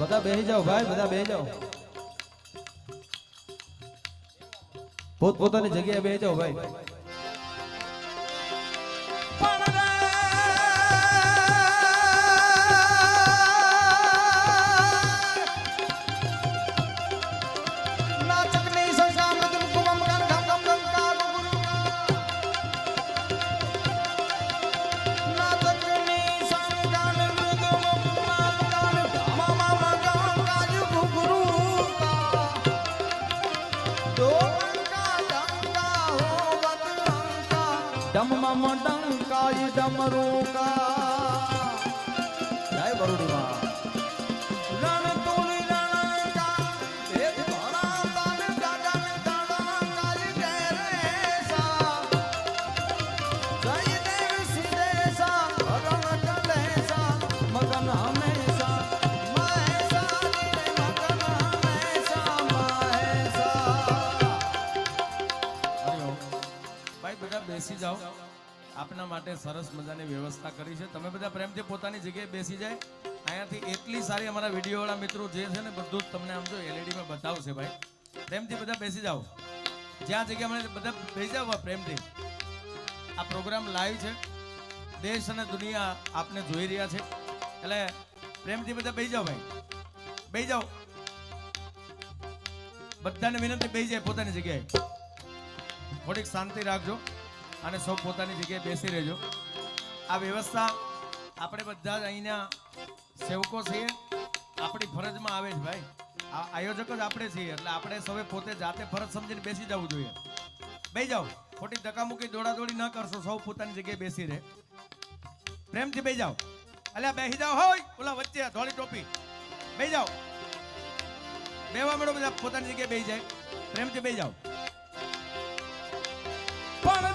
બધા બેસી જાઓ ભાઈ બધા બેસી જાઓ. પોત પોતાની જગ્યાએ બેસી જાઓ ભાઈ. બધા બેસી જાઓ. આપના માટે સરસ મજાની વ્યવસ્થા કરી છે. તમે બધા પ્રેમથી પોતાની જગ્યાએ બેસી જાય. અહીંયાથી એટલી સારી અમારા વિડીયોવાળા મિત્રો જે છે ને બધું જ તમને આમ જો એલઈડીમાં બતાવશે ભાઈ. પ્રેમથી બધા બેસી જાઓ. જ્યાં જગ્યા મળે બધા બેસી જાઓ પ્રેમથી. આ પ્રોગ્રામ લાઈવ છે. દેશ અને દુનિયા આપને જોઈ રહ્યા છે. એટલે પ્રેમથી બધા બેસી જાઓ ભાઈ. બેસી જાઓ. બધાને વિનંતી બેસી જાય પોતાની જગ્યાએ. થોડીક શાંતિ રાખજો અને સૌ પોતાની જગ્યાએ બેસી રહેજો. આ વ્યવસ્થા આપણે બધા જ અહીંના સેવકો છીએ. આપણી ફરજમાં આવે છે ભાઈ. આ આયોજક જ આપણે છીએ, એટલે આપણે સૌએ પોતે જાતે ફરજ સમજીને બેસી જવું જોઈએ. બેસી જાઓ. ખોટી ધક્કામુક્કી દોડાદોડી ન કરશો, સૌ પોતાની જગ્યાએ બેસી રહે. પ્રેમથી બેસી જાઓ. અલ્યા બેસી જાઓ હોય, ઓલા વચ્ચે ધોળી ટોપી. બેસી જાઓ. બેવા મેળો બધા, પોતાની જગ્યાએ બેસી જાય. પ્રેમથી બેસી જાઓ. પણ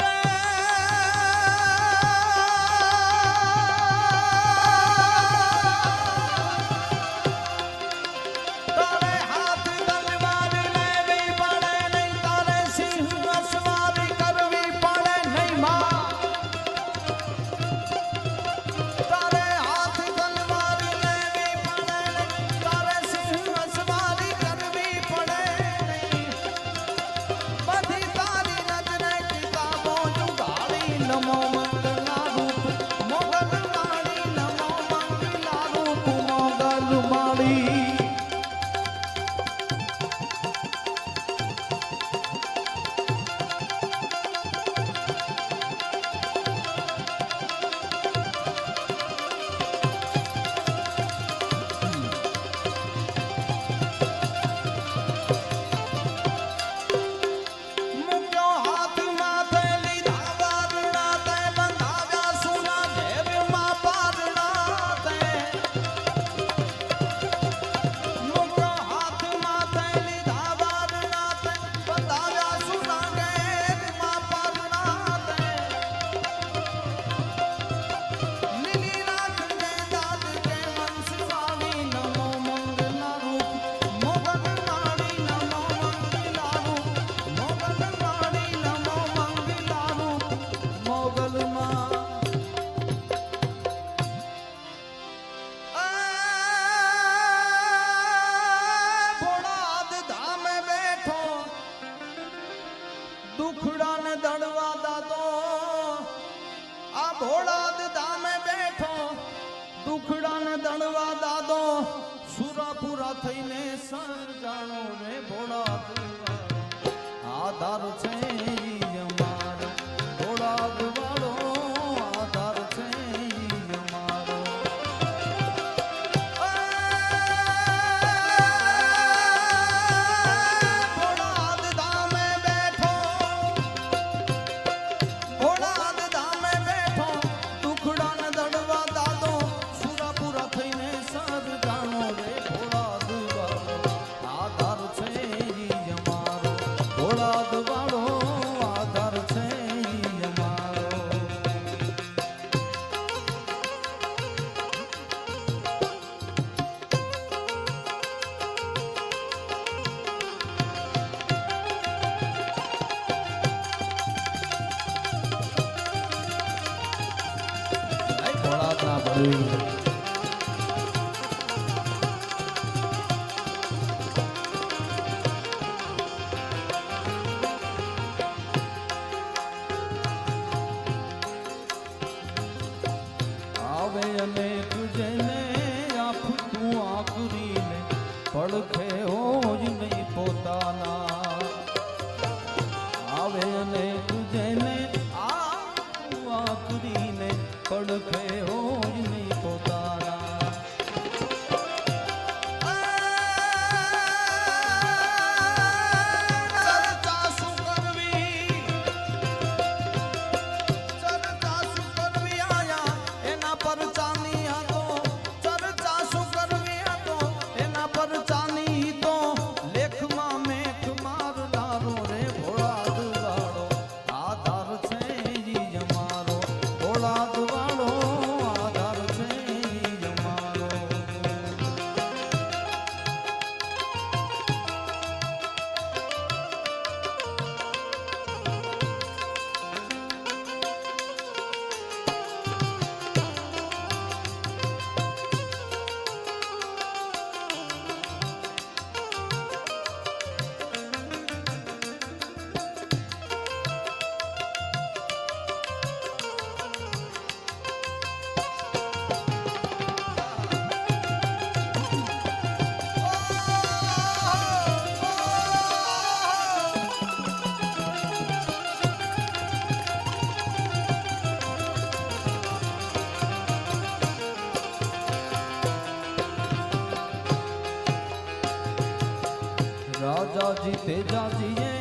જીતે જાજીએ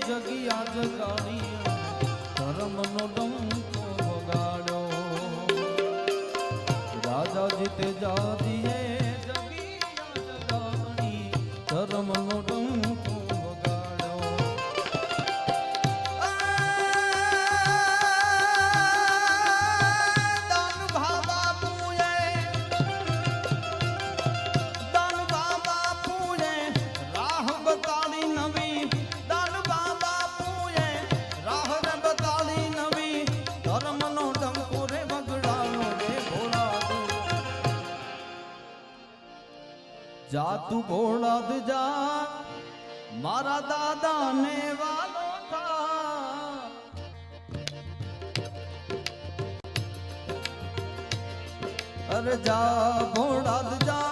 જગિયા જગાડી ધર્મનો ડંકો વગાડો રાજા જીતે જાજીએ જગિયા જગાડી ધર્મનો તું ભોળાદ જા? મારા દાદા ને વાલો થા. અરે જા ભોળાદ જા?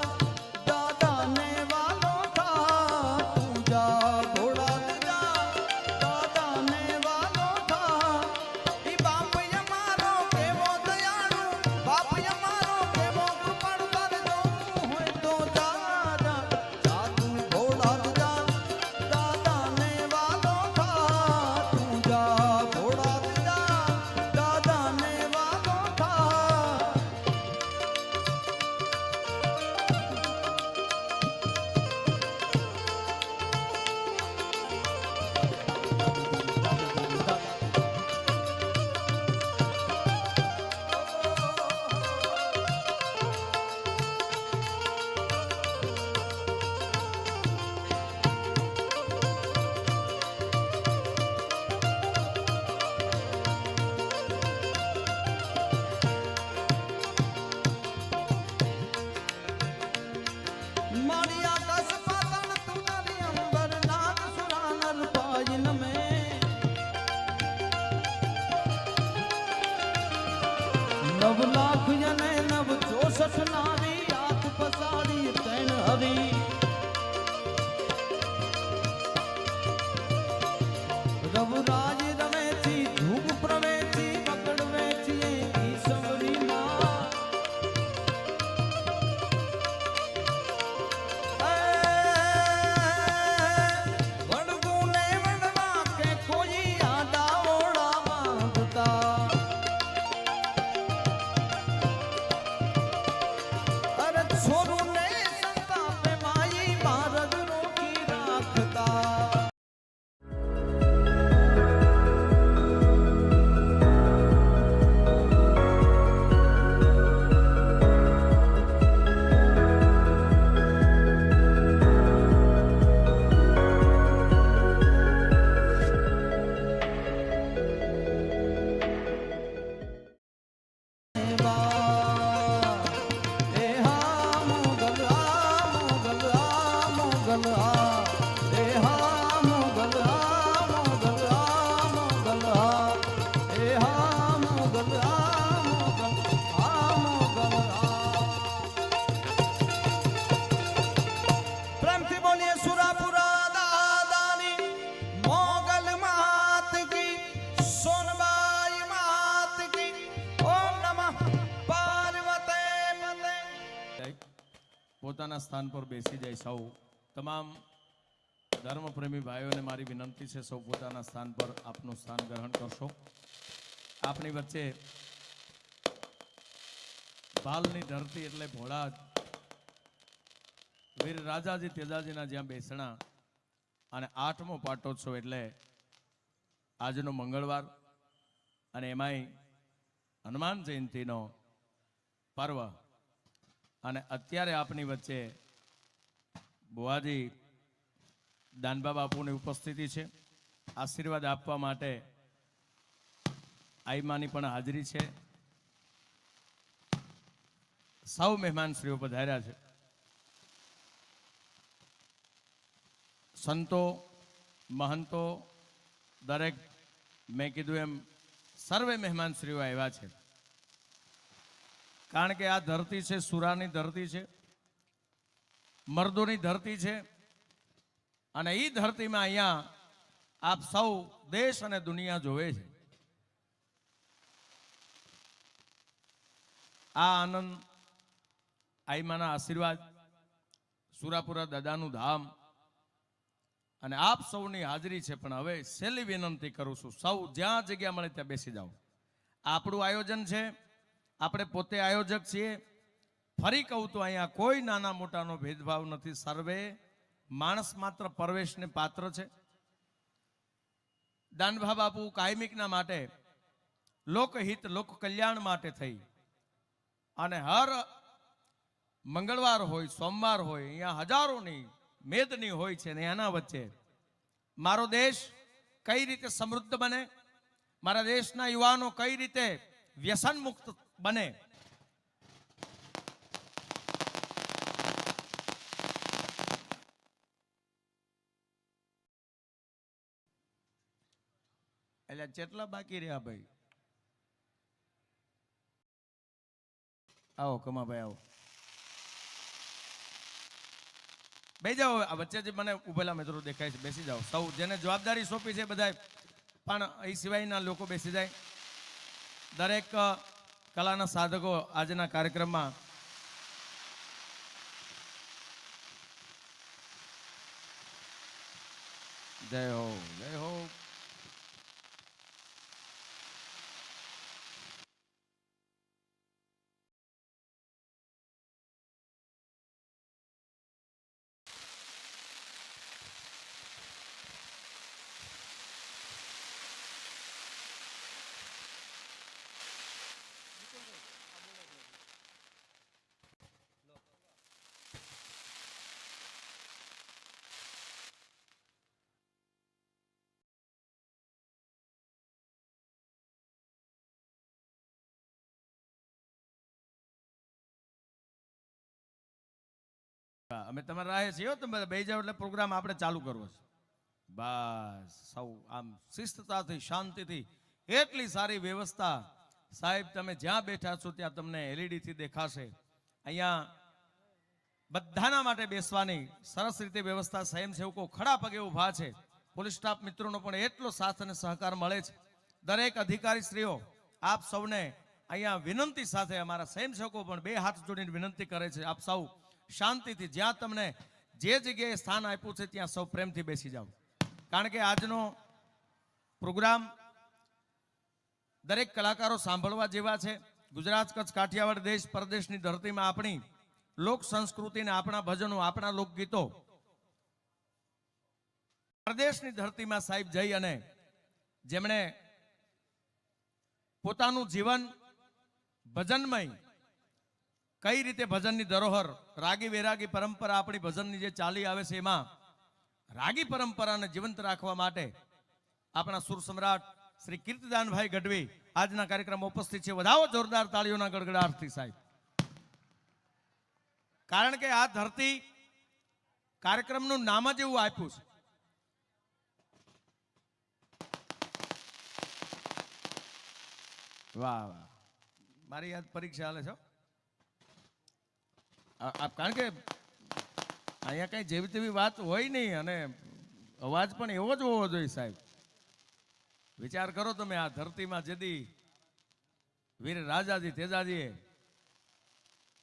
સ્થાન પર બેસી જાય સૌ. તમામ ધર્મપ્રેમી ભાઈઓને મારી વિનંતી છે, સૌ પોતાના સ્થાન પર આપનું સ્થાન ગ્રહણ કરશો. આપની વચ્ચે ભાલની ધરતી એટલે ભોળા વીર રાજાજી તેજાજીના જ્યાં બેસણા અને આઠમો પાટોત્સવ એટલે આજનો મંગળવાર અને એમાંય હનુમાન જયંતિનો પર્વ. અને અત્યારે આપની વચ્ચે બુવાજી, દાનબા બાપુની ઉપસ્થિતિ છે. આશીર્વાદ આપવા માટે આઈમાની પણ હાજરી છે. સૌ મહેમાન શ્રીઓ પધાર્યા છે. સંતો, મહંતો, દરેક, મેં કીધું એમ, સર્વે મહેમાન શ્રીઓ આવ્યા છે. કારણ કે આ ધરતી છે, સુરાની ધરતી છે. મર્દોની ધરતી છે. અને એ ધરતીમાં અહીંયા આપ સૌ દેશ અને દુનિયા જોવે છે. આ આનંદ, આઈમાના આશીર્વાદ, સુરાપુરા દાદાનું ધામ અને આપ સૌની હાજરી છે. પણ હવે છેલ્લી વિનંતી કરું છું, સૌ જ્યાં જગ્યા મળે ત્યાં બેસી જાઓ. આપણું આયોજન છે, આપણે પોતે આયોજક છીએ. ફરી કહું તો અહીંયા કોઈ નાના મોટાનો ભેદભાવ નથી. સર્વે માણસ માત્ર પરવેશને પાત્ર છે. દાનભા બાપુ કાયમિકના માટે, લોકહિત લોક કલ્યાણ માટે થઈ. અને હર મંગળવાર હોય, સોમવાર હોય, અહીંયા હજારોની મેદની હોય છે ને એના વચ્ચે. મારો દેશ કઈ રીતે સમૃદ્ધ બને? મારા દેશના યુવાનો કઈ રીતે વ્યસન મુક્ત બને? એટલે જેટલા બાકી રહ્યા ભાઈ? આવો, કમાભાઈ, આવો. બે જાઓ વચ્ચે જે મને ઉભેલા મિત્રો દેખાય છે, બેસી જાઓ. સૌ જેને જવાબદારી સોંપી છે બધા પણ એ સિવાયના લોકો બેસી જાય. દરેક કલાના સાધકો આજના કાર્યક્રમમાં જય હો જય હો હા, અમે તમારા રાહે છીએ તમે બે જાવ એટલે પ્રોગ્રામ આપણે ચાલુ કરવો છે. બસ, સૌ આમ શિસ્તતાથી, શાંતિથી, એટલી સારી વ્યવસ્થા. સાહેબ, તમે જ્યાં બેઠા છો ત્યાં તમને એલઈડીથી દેખાશે. અહીંયા બધાના માટે બેસવાની સરસ રીતે વ્યવસ્થા, સ્વયંસેવકો ખડા પગે ઊભા છે. પોલીસ સ્ટાફ મિત્રોનો પણ એટલો સાથ અને સહકાર મળે છે. દરેક અધિકારી શ્રીઓ, આપ સૌને અહીંયા વિનંતી સાથે અમારા સ્વયંસેવકો પણ બે હાથ જોડીને વિનંતી કરે છે. આપ સૌ શાંતિથી જ્યાં તમને જે જગ્યાએ સ્થાન આપ્યું છે ત્યાં સૌ પ્રેમથી બેસી જાઓ. કારણ કે આજનો પ્રોગ્રામ દરેક કલાકારો સાંભળવા જેવા છે. ગુજરાત કચ્છ કાઠિયાવાડ દેશ પરદેશની ધરતીમાં આપણી લોક સંસ્કૃતિને આપણા ભજનો, આપણા લોકગીતો. પરદેશની ધરતીમાં સાહેબ જઈ અને જેમણે પોતાનું જીવન ભજનમય કઈ રીતે ભજનની ધરોહર? રાગી વેરાગી પરંપરા આપણી ભજનની જે ચાલી આવે છે એમાં, રાગી પરંપરાને જીવંત રાખવા માટે આપણા સુર સમ્રાટ શ્રી કીર્તિદાનભાઈ ગઢવી આજના કાર્યક્રમમાં ઉપસ્થિત છે. વધાવો જોરદાર તાળીઓના ગડગડાટથી સાહેબ. કારણ કે આ ધરતી કાર્યક્રમનું નામ જ એવું આપ્યું છે. વાહ વાહ. મારી યાદ પરીક્ષા હાલે છો? આ- આ- કારણ કે અહીંયા કઈ જેવી તેવી વાત હોય નહીં અને અવાજ પણ એવો જ હોવો જોઈએ સાહેબ. વિચાર કરો તમે આ ધરતીમાં જેદી વીર રાજાજી, તેજાજીએ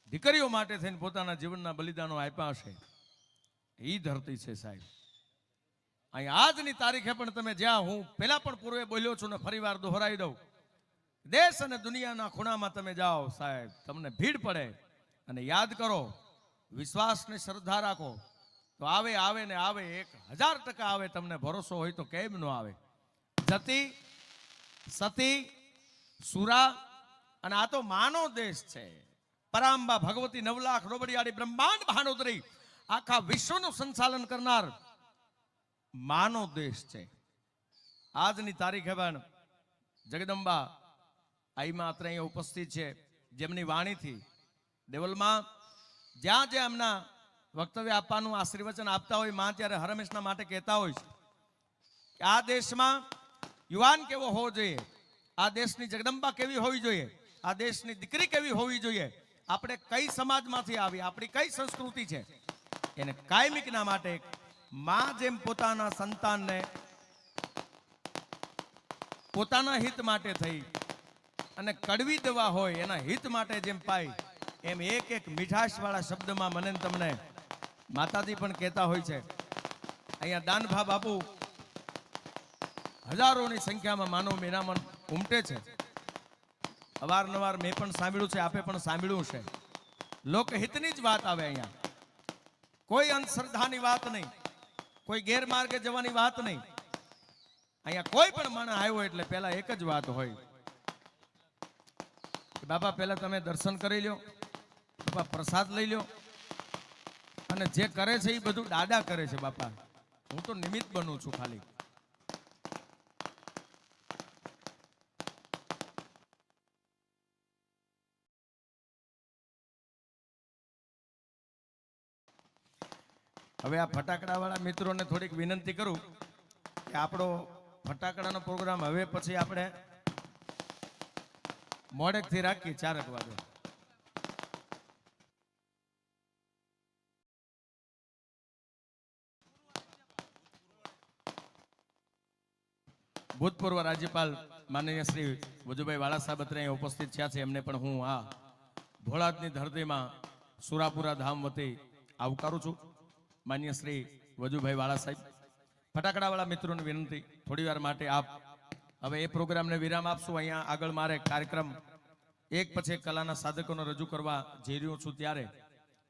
દીકરીઓ માટે થઈને પોતાના જીવનના બલિદાનો આપ્યા હશે. એ ધરતી છે સાહેબ. અહીં આજની તારીખે પણ તમે જ્યાં હું પહેલા પણ પૂર્વે બોલ્યો છું ને ફરીવાર દોહરાવી દઉં. દેશ અને દુનિયાના ખૂણામાં તમે જાઓ સાહેબ. તમને ભીડ પડે. અને યાદ કરો, વિશ્વાસને શ્રદ્ધા રાખો. તો આવે આવે ને આવે, એક હજાર ટકા આવે, તમને ભરોસો હોય તો કેમ ન આવે? જતી, સતી, સુરા, અને આ તો માનો દેશ છે. પરાંબા ભગવતી નવલાખ રોબડિયાળી બ્રહ્માંડ ભાનોદરી આખા વિશ્વનું સંચાલન કરનાર માનો દેશ છે. આજની તારીખે પણ જગદંબા આઈમાં અત્રે અહીંયા ઉપસ્થિત છે. જેમની વાણીથી દેવલમાં જ્યાં જ્યાં એમના વક્તવ્ય આપવાનું આશીર્વચન આપતા હોય, માં ત્યારે હરમેશના માટે કહેતા હોય છે કે આ દેશમાં યુવાન કેવો હોવો જોઈએ? આ દેશની જગદંબા કેવી હોવી જોઈએ? આ દેશની દીકરી કેવી હોવી જોઈએ? આપણે કઈ સમાજમાંથી આવી? આપણી કઈ સંસ્કૃતિ છે? એને કાયમિકના માટે માં જેમ પોતાના સંતાનને પોતાના હિત માટે થઈ અને કડવી દવા હોય એના હિત માટે જેમ પાય એમ એક એક મીઠાશવાળા શબ્દમાં મને તમને માતાજી પણ કહેતા હોય છે. અહીંયા દાનભા બાપુ હજારોની સંખ્યામાં માનવ મેરામણ ઉમટે છે. અવારનવાર મેં પણ સાંભળ્યું છે, આપે પણ સાંભળ્યું છે. લોકહિતની જ વાત આવે અહીંયા. કોઈ અંધશ્રદ્ધાની વાત નહીં. કોઈ ગેરમાર્ગે જવાની વાત નહીં. અહીંયા કોઈ પણ માણસ આવ્યો એટલે પહેલા એક જ વાત હોય. બાબા પહેલા તમે દર્શન કરી લ્યો. બાપા પ્રસાદ લઈ લ્યો. અને જે કરે છે એ બધું દાદા કરે છે બાપા. હું તો નિમિત્ત બનું છું ખાલી. હવે આ ફટાકડાવાળા મિત્રોને થોડીક વિનંતી કરું કે આપણો ફટાકડાનો પ્રોગ્રામ હવે પછી આપણે મોડેકથી રાખીએ, ચારક વાગે. ભૂતપૂર્વ રાજ્યપાલ માનનીય શ્રી વજુભાઈ વાળા સાહેબ અત્રે ઉપસ્થિત થયા છે. એમને પણ હું આ ભોળાદની ધરતીમાં સુરાપુરા ધામ વતી આવકારું છું. માન્ય શ્રી વજુભાઈ વાળા સાહેબ, ફટાકડાવાળા મિત્રોને વિનંતી થોડીવાર માટે આપ હવે એ પ્રોગ્રામને વિરામ આપશું. અહીંયા આગળ મારે કાર્યક્રમ એક પછી એક કલાના સાધકોને રજૂ કરવા જઈ રહ્યો છું ત્યારે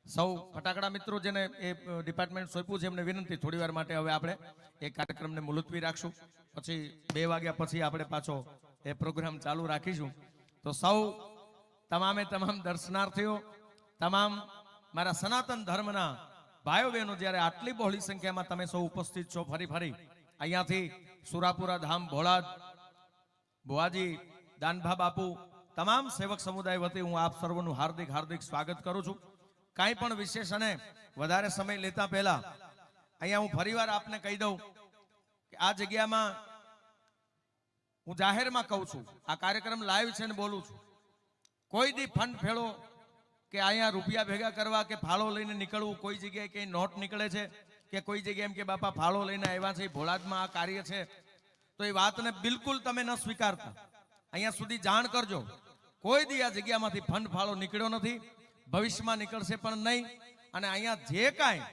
સૌ ફટાકડા મિત્રો જેને એ ડિપાર્ટમેન્ટ સોંપ્યું છે, એમને વિનંતી થોડી વાર માટે હવે આપણે એ કાર્યક્રમને મુલતવી રાખશું. પછી બે વાગ્યા પછી આપણે પાછો એ પ્રોગ્રામ ચાલુ રાખીશું. તો સૌ, તમામે તમામ દર્શનાર્થીઓ, તમામ મારા સનાતન ધર્મના ભાઈઓ બહેનો જ્યારે આટલી બહોળી સંખ્યામાં તમે સૌ ઉપસ્થિત છો, ફરી ફરી, અહીંયાથી સુરાપુરા ધામ, ભોળાદ, ભુવાજી, દાનભા બાપુ, તમામ સેવક સમુદાય વતી હું આપ સર્વનું હાર્દિક હાર્દિક સ્વાગત કરું છું. કાંઈ પણ વિશેષ અને વધારે સમય લેતા પહેલા, અહીંયા હું ફરીવાર આપને કહી દઉં કે આ જગ્યામાં હું જાહેરમાં કહું છું, આ કાર્યક્રમ લાઈવ છે ને બોલું છું. કોઈ દી ફંડ ફેળો કે અહીંયા રૂપિયા ભેગા કરવા કે ફાળો લઈને નીકળવું, કોઈ જગ્યાએ કઈ નોટ નીકળે છે કે કોઈ જગ્યાએ એમ કે બાપા ફાળો લઈને આવ્યા છે ભોળાદમાં આ કાર્ય છે, તો એ વાતને બિલકુલ તમે ન સ્વીકારતા. અહીંયા સુધી જાણ કરજો, કોઈ દી આ જગ્યામાંથી ફંડ ફાળો નીકળ્યો નથી. ભવિષ્યમાં નીકળશે પણ નહીં. અને અહીંયા જે કાંઈ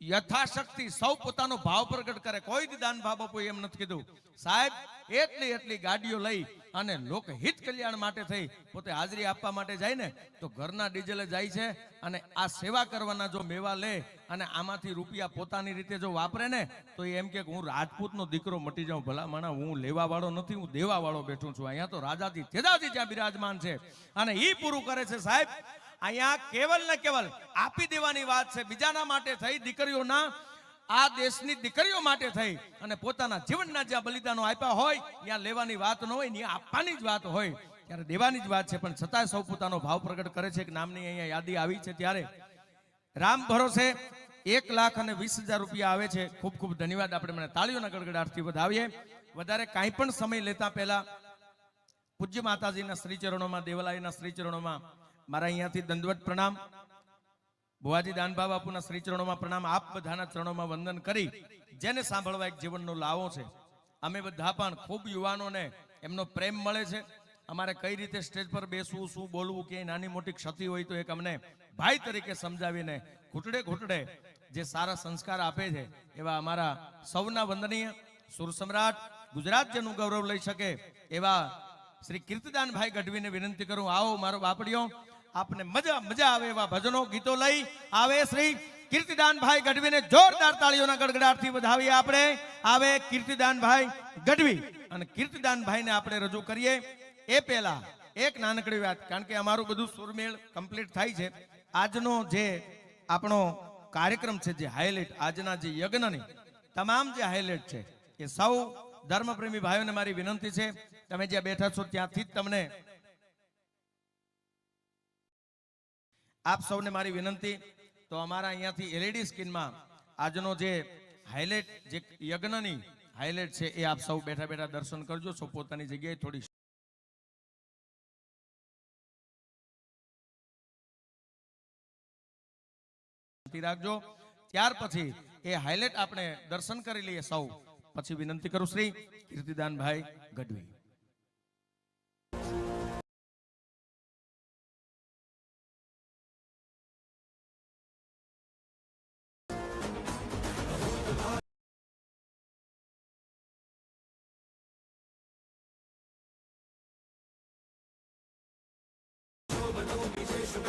યથાશક્તિ સૌ પોતાનો ભાવ પ્રગટ કરે, કોઈ દી દાન બાપુ એમ નથી કીધું. સાહેબ, એટલી એટલી ગાડીઓ લઈ અને લોકહિત કલ્યાણ માટે થઈ, પોતે હાજરી આપવા માટે જાય ને, તો ઘરના ડીઝલે જાય છે અને આ સેવા કરવાના જો મેવા લે અને આમાંથી રૂપિયા પોતાની રીતે જો વાપરે ને, તો એમ કે હું રાજપૂતનો દીકરો મટી જાઉં. ભલા માણા હું લેવા વાળો નથી, હું દેવા વાળો બેઠું છું. અહીંયા તો રાજાજી તેજાજી જ્યાં બિરાજમાન છે. અને એ પૂરું કરે છે સાહેબ અહીંયા કેવલ ને કેવલ આપી દેવાની વાત છે. બીજાના માટે થઈ, દીકરીઓના, આ દેશની દીકરીઓ માટે થઈ. અને પોતાના જીવનના જ્યાં બલિદાનો આપ્યા હોય, ત્યાં લેવાની વાત ન હોય, ત્યાં આપવાની જ વાત હોય, ત્યારે દેવાની જ વાત છે. પણ છતાંય સૌ પોતાનો ભાવ પ્રગટ કરે છે કે નામની અહીંયા યાદી આવી છે ત્યારે. રામ ભરોસે એક લાખ અને વીસ હજાર રૂપિયા આવે છે. ખૂબ ખૂબ ધન્યવાદ. આપણે મને તાળીઓના ગડગડાટથી વધાવીએ. વધારે કાંઈ પણ સમય લેતા પહેલા પૂજ્ય માતાજીના શ્રીચરણોમાં ચરણોમાં શ્રીચરણોમાં શ્રી ચરણોમાં મારા અહીંયાથી દંડવત પ્રણામ. ભુવાજી દાનબા બાપુના શ્રી ચરણોમાં પ્રણામ. આપ બધાના ચરણોમાં વંદન કરી, જેને સાંભળવા એક જીવનનો લાવો છે. અમે બધા પણ ખૂબ યુવાનોને એમનો પ્રેમ મળે છે. અમારે કઈ રીતે સ્ટેજ પર બેસવું, શું બોલવું કે નાની મોટી ક્ષતિ હોય તો એક અમને ભાઈ તરીકે સમજાવીને ઘૂંટડે ઘૂંટડે જે સારા સંસ્કાર આપે છે, એવા અમારા સૌના વંદનીય સુર સમ્રાટ ગુજરાત જેનું ગૌરવ લઈ શકે, એવા શ્રી કીર્તિદાનભાઈ ગઢવીને વિનંતી કરું. આવો મારો બાપડીઓ આપને મજા મજા આવે એવા ભજનો, ગીતો લઈ આવે શ્રી કીર્તિદાનભાઈ ગઢવીને જોરદાર તાળીઓના ગડગડાટથી વધાવીએ આપણે. આવે કીર્તિદાનભાઈ ગઢવી અને કીર્તિદાનભાઈને આપણે રજૂ કરીએ. એ પહેલા એક નાનકડી વાત, કારણ કે અમારું બધું સુરમેળ કમ્પ્લીટ થાય છે. આજનો જે આપણો કાર્યક્રમ છે, જે હાઇલાઇટ આજના જે યજ્ઞની, તમામ જે હાઇલાઇટ છે, એ સૌ ધર્મપ્રેમી ભાઈઓને મારી વિનંતી છે. તમે જ્યાં બેઠા છો ત્યાંથી જ તમને આપ સૌને મારી વિનંતી, તો અમારા અહીંયાથી એલઈડી સ્ક્રીનમાં આજનો જે હાઇલાઇટ જે યજ્ઞની હાઇલાઇટ છે, એ આપ સૌ બેઠા બેઠા દર્શન કરજો. છો પોતાની જગ્યાએ થોડી રાખજો. ત્યાર પછી એ હાઇલાઇટ આપણે દર્શન કરી લઈએ સૌ. પછી વિનંતી કરું શ્રી કીર્તિદાનભાઈ ગઢવી.